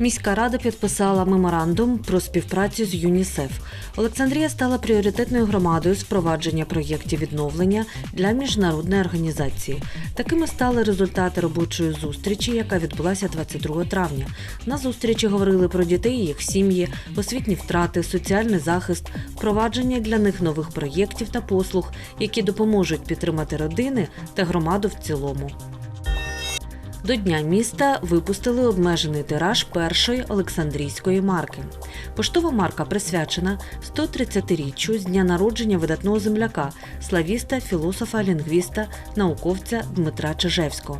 Міська рада підписала меморандум про співпрацю з ЮНІСЕФ. Олександрія стала пріоритетною громадою з впровадження проєктів відновлення для міжнародної організації. Такими стали результати робочої зустрічі, яка відбулася 22 травня. На зустрічі говорили про дітей, їх сім'ї, освітні втрати, соціальний захист, впровадження для них нових проєктів та послуг, які допоможуть підтримати родини та громаду в цілому. До Дня міста випустили обмежений тираж першої Олександрійської марки. Поштова марка присвячена 130-річчю з дня народження видатного земляка, славіста, філософа, лінгвіста, науковця Дмитра Чижевського.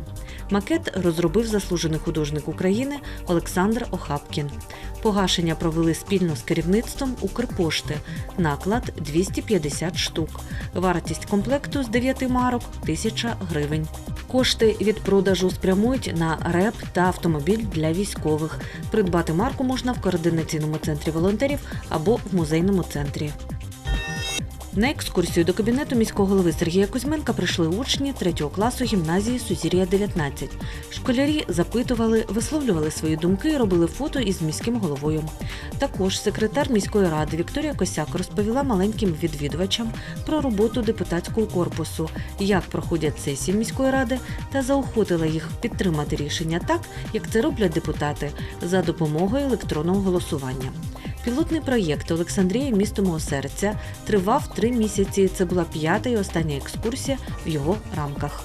Макет розробив заслужений художник України Олександр Охапкін. Погашення провели спільно з керівництвом Укрпошти. Наклад 250 штук. Вартість комплекту з 9 марок 1000 гривень. Кошти від продажу спрямують на РЕП та автомобіль для військових. Придбати марку можна в координаційному центрі волонтерів або в музейному центрі. На екскурсію до кабінету міського голови Сергія Кузьменка прийшли учні 3 класу гімназії Сузір'я 19. Школярі запитували, висловлювали свої думки робили фото із міським головою. Також секретар міської ради Вікторія Косяк розповіла маленьким відвідувачам про роботу депутатського корпусу, як проходять сесії міської ради, та заохотила їх підтримати рішення так, як це роблять депутати, за допомогою електронного голосування. Пілотний проєкт Олександрія місто мого серця тривав три місяці. Це була п'ята і остання екскурсія в його рамках.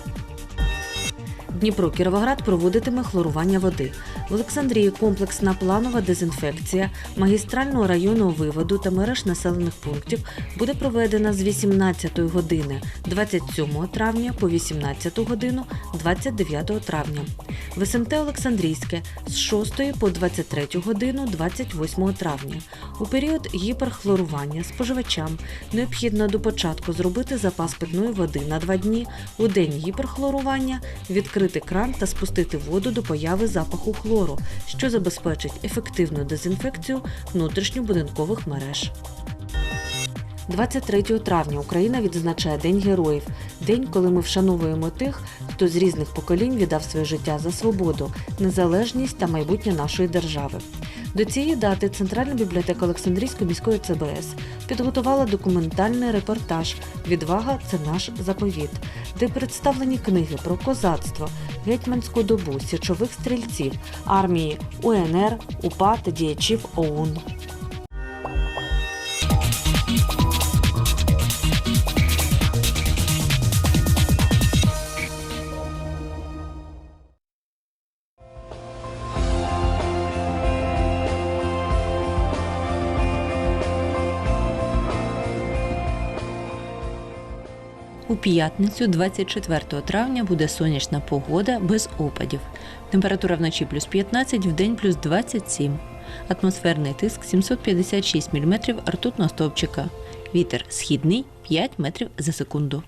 Дніпро Кіровоград проводитиме хлорування води. В Олександрії комплексна планова дезінфекція магістрального районного виводу та мереж населених пунктів буде проведена з 18 години 27 травня по 18 годину 29 травня. В СМТ Олександрійське з 6 по 23 годину 28 травня. У період гіперхлорування споживачам необхідно до початку зробити запас питної води на два дні. У день гіперхлорування відкрити кран та спустити воду до появи запаху хлору, що забезпечить ефективну дезінфекцію внутрішньобудинкових мереж. 23 травня Україна відзначає День героїв, день, коли ми вшановуємо тих, хто з різних поколінь віддав своє життя за свободу, незалежність та майбутнє нашої держави. До цієї дати Центральна бібліотека Олександрійської міської ЦБС підготувала документальний репортаж Відвага це наш заповіт, де представлені книги про козацтво, гетьманську добу, січових стрільців, армії УНР, УПА та діячів ОУН. У п'ятницю, 24 травня, буде сонячна погода без опадів. Температура вночі плюс 15, вдень плюс 27. Атмосферний тиск 756 мм ртутного стовпчика. Вітер східний 5 метрів за секунду.